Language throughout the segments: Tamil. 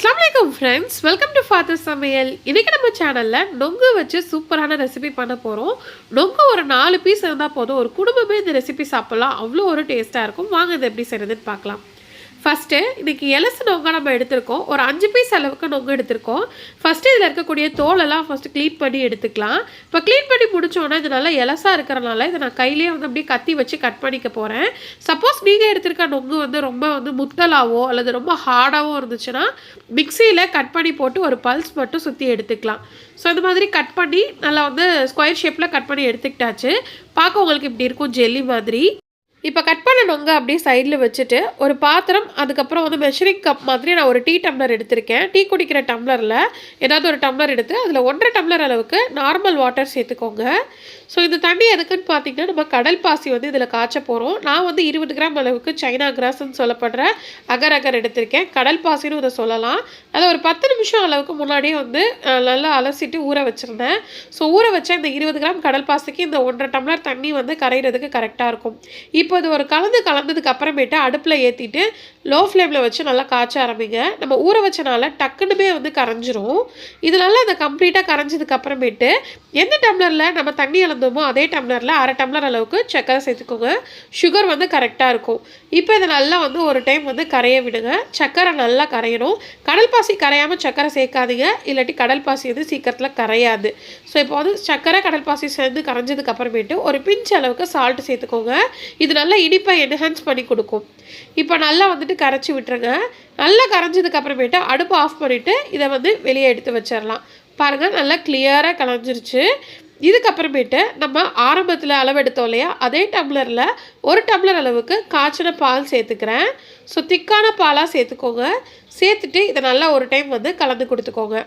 வணக்கம் ஃப்ரெண்ட்ஸ் வெல்கம் டு ஃபாதர் சமையல் இன்றைக்கி நம்ம சேனலில் நொங்கு வச்சு சூப்பரான ரெசிபி பண்ண போகிறோம் நொங்கு ஒரு நாலு பீஸ் இருந்தால் போதும். ஒரு குடும்பமே இந்த ரெசிபி சாப்பிட்லாம். அவ்வளோ ஒரு டேஸ்ட்டாக இருக்கும். வாங்க இது எப்படி செய்கிறதுன்னு பார்க்கலாம். ஃபஸ்ட்டு இன்றைக்கி எலசு நொங்கை நம்ம எடுத்திருக்கோம். ஒரு அஞ்சு பீஸ் அளவுக்கு நொங்கு எடுத்திருக்கோம். ஃபஸ்ட்டு இதில் இருக்கக்கூடிய தோலெல்லாம் ஃபஸ்ட்டு க்ளீன் பண்ணி எடுத்துக்கலாம். இப்போ க்ளீன் பண்ணி முடிச்சோன்னா இது நல்லா எலசாக இருக்கிறனால இதை நான் கையிலேயே வந்து அப்படியே கத்தி வச்சு கட் பண்ணிக்க போகிறேன் சப்போஸ் நீங்கள் எடுத்திருக்க நொங்கு வந்து ரொம்ப வந்து முத்தலாவோ அல்லது ரொம்ப ஹார்டாகவோ இருந்துச்சுன்னா மிக்சியில் கட் பண்ணி போட்டு ஒரு பல்ஸ் மட்டும் சுற்றி எடுத்துக்கலாம். ஸோ இந்த மாதிரி கட் பண்ணி நல்லா வந்து ஸ்கொயர் ஷேப்பில் கட் பண்ணி எடுத்துக்கிட்டாச்சு. பார்க்க உங்களுக்கு இப்படி இருக்கும் ஜெல்லி மாதிரி. இப்போ கட் பண்ண நொங்க அப்படியே சைடில் வச்சுட்டு ஒரு பாத்திரம் அதுக்கப்புறம் வந்து மெஷரிங் கப் மாதிரி நான் ஒரு டீ டம்ளர் எடுத்திருக்கேன். டீ குடிக்கிற டம்ளரில் ஏதாவது ஒரு டம்ளர் எடுத்து அதில் ஒன்றரை டம்ளர் அளவுக்கு நார்மல் வாட்டர் சேர்த்துக்கோங்க. ஸோ இந்த தண்ணி எதுக்குன்னு பார்த்தீங்கன்னா நம்ம கடல் பாசி வந்து இதில் காய்ச்ச போகிறோம் நான் வந்து இருபது கிராம் அளவுக்கு சைனா கிராஸ்ன்னு சொல்லப்படுற அகர் அகர் எடுத்திருக்கேன். கடல் பாசின்னு இதை சொல்லலாம். அதை ஒரு பத்து நிமிஷம் அளவுக்கு முன்னாடியே வந்து நல்லா அலசிட்டு ஊற வச்சுருந்தேன். ஸோ ஊற வச்ச இந்த இருபது கிராம் கடல் பாசிக்கு இந்த ஒன்றரை டம்ளர் தண்ணி வந்து கரையிறதுக்கு கரெக்டாக இருக்கும். இப்போ இப்போ இது ஒரு கலந்து கலந்ததுக்கு அப்புறமேட்டு அடுப்பில் ஏற்றிட்டு லோ ஃப்ளேமில் வச்சு நல்லா காய்ச்ச ஆரம்பிங்க. நம்ம ஊற வச்சனால டக்குனுமே வந்து கரைஞ்சிரும். இதனால அதை கம்ப்ளீட்டாக கரைஞ்சதுக்கு அப்புறமேட்டு எந்த டம்ளரில் நம்ம தண்ணி அளந்தோமோ அதே டம்ளரில் அரை டம்ளர் அளவுக்கு சக்கரை சேர்த்துக்கோங்க. சுகர் வந்து கரெக்டாக இருக்கும். இப்போ இதை நல்லா வந்து ஒரு டைம் வந்து கரைய விடுங்க. சக்கரை நல்லா கரையணும். கடல் பாசி கரையாமல் சக்கரை சேர்க்காதீங்க. இல்லாட்டி கடல் பாசி வந்து சீக்கிரத்தில் கரையாது. ஸோ இப்போ வந்து சக்கரை கடல் பாசி சேர்ந்து கரைஞ்சதுக்கு அப்புறமேட்டு ஒரு பிஞ்ச் அளவுக்கு சால்ட் சேர்த்துக்கோங்க. இது நல்லா இனிப்பை என்ஹான்ஸ் பண்ணி கொடுக்கும். இப்போ நல்லா வந்துட்டு கரைச்சி விட்டுருங்க. நல்லா கரைஞ்சதுக்கு அப்புறமேட்டு அடுப்பு ஆஃப் பண்ணிவிட்டு இதை வந்து வெளியே எடுத்து வச்சிடலாம் பாருங்கள் நல்லா கிளியராக கலைஞ்சிருச்சு. இதுக்கப்புறமேட்டு நம்ம ஆரம்பத்தில் அளவெடுத்தோம் இல்லையா? அதே டம்ளரில் ஒரு டம்ளர் அளவுக்கு காய்ச்சின பால் சேர்த்துக்கிறேன். ஸோ திக்கான பாலாக சேர்த்துக்கோங்க. சேர்த்துட்டு இதை நல்லா ஒரு டைம் வந்து கலந்து கொடுத்துக்கோங்க.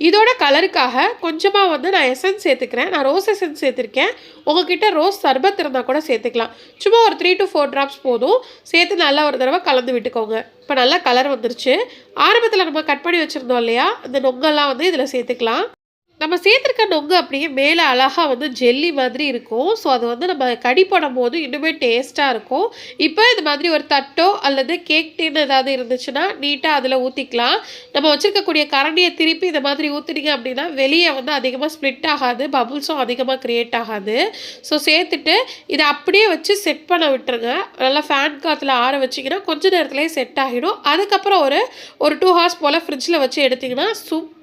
இதோட கலருக்காக கொஞ்சமாக வந்து நான் எசன்ஸ் சேர்த்துக்கிறேன். நான் ரோஸ் எசன்ஸ் சேர்த்துருக்கேன். உங்ககிட்ட ரோஸ் சர்பத் இருந்தால் கூட சேர்த்துக்கலாம். சும்மா ஒரு த்ரீ டு ஃபோர் ட்ராப்ஸ் போதும். சேர்த்து நல்லா ஒரு தடவை கலந்து விட்டுக்கோங்க. இப்போ நல்லா கலர் வந்துருச்சு. ஆரம்பத்தில் நம்ம கட் பண்ணி வச்சுருந்தோம் இல்லையா? அந்த நொங்கெல்லாம் வந்து இதில் சேர்த்துக்கலாம். நம்ம சேர்த்துருக்க நொங்கு அப்படியே மேலே அழகாக வந்து ஜெல்லி மாதிரி இருக்கும். ஸோ அது வந்து நம்ம கடி போடும் போது இன்னுமே டேஸ்ட்டாக இருக்கும். இப்போ இது மாதிரி ஒரு தட்டோ அல்லது கேக் டின் ஏதாவது இருந்துச்சுன்னா நீட்டாக அதில் ஊற்றிக்கலாம் நம்ம வச்சுருக்கக்கூடிய கரண்டியை திருப்பி இந்த மாதிரி ஊற்றுனீங்க அப்படின்னா வெளியே வந்து அதிகமாக ஸ்ப்ளிட் ஆகாது பபுள்ஸும் அதிகமாக க்ரியேட் ஆகாது. ஸோ சேர்த்துட்டு இதை அப்படியே வச்சு செட் பண்ண விட்டுருங்க. நல்லா ஃபேன் காற்றுல ஆற வச்சிங்கன்னா கொஞ்சம் நேரத்துலேயே செட் ஆகிடும். அதுக்கப்புறம் ஒரு ஒரு டூ ஹார்ஸ் போல் ஃப்ரிட்ஜில் வச்சு எடுத்திங்கன்னா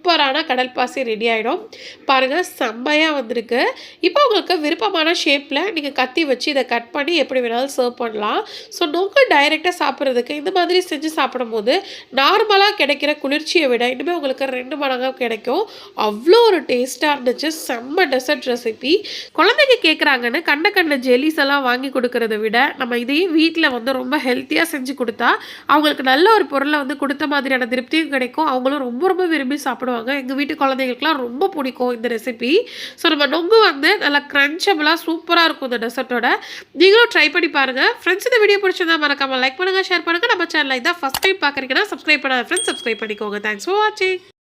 சூப்பரான கடல் பாசி ரெடி ஆகிடும் பாருங்கள் செம்மையாக வந்திருக்கு. இப்போ உங்களுக்கு விருப்பமான ஷேப்பில் நீங்கள் கத்தி வச்சு இதை கட் பண்ணி எப்படி வேணாலும் சர்வ் பண்ணலாம். ஸோ நொங்கு டைரெக்டாக சாப்பிட்றதுக்கு இந்த மாதிரி செஞ்சு சாப்பிடும்போது நார்மலாக கிடைக்கிற குளிர்ச்சியை விட இனிமேல் உங்களுக்கு ரெண்டு மடங்காக கிடைக்கும். அவ்வளோ ஒரு டேஸ்ட்டாக இருந்துச்சு. செம்ம டெசர்ட் ரெசிபி குழந்தைங்க கேட்குறாங்கன்னு கண்ட கண்ட ஜெல்லிஸ் எல்லாம் வாங்கி கொடுக்கறத விட நம்ம இதையே வீட்டில் வந்து ரொம்ப ஹெல்த்தியாக செஞ்சு கொடுத்தா அவங்களுக்கு நல்ல ஒரு பொருளை வந்து கொடுத்த மாதிரியான திருப்தியும் கிடைக்கும். அவங்களும் ரொம்ப ரொம்ப விரும்பி சாப்பிடுவாங்க. எங்கள் வீட்டு குழந்தைங்களுக்குலாம் ரொம்ப பிடிக்கும் இந்த ரெசிபி ஸோ நம்ம நொங்கு வந்து நல்லா க்ரன்ச்சபிளாக சூப்பராக இருக்கும் இந்த டெசர்ட்டோட நீங்களும் ட்ரை பண்ணி பாருங்கள் ஃப்ரெண்ட்ஸ் இந்த வீடியோ பிடிச்சிருந்தா மறக்காமல் லைக் பண்ணுங்கள் ஷேர் பண்ணுங்கள் நம்ம சேனலில் இதான் ஃபஸ்ட் டைம் பார்க்குறீங்கன்னா சப்ஸ்கிரைப் பண்ணாத ஃப்ரெண்ட்ஸ் சப்ஸ்கிரைப் பண்ணிக்கோங்க. தேங்க்ஸ் ஃபார் வாட்சிங்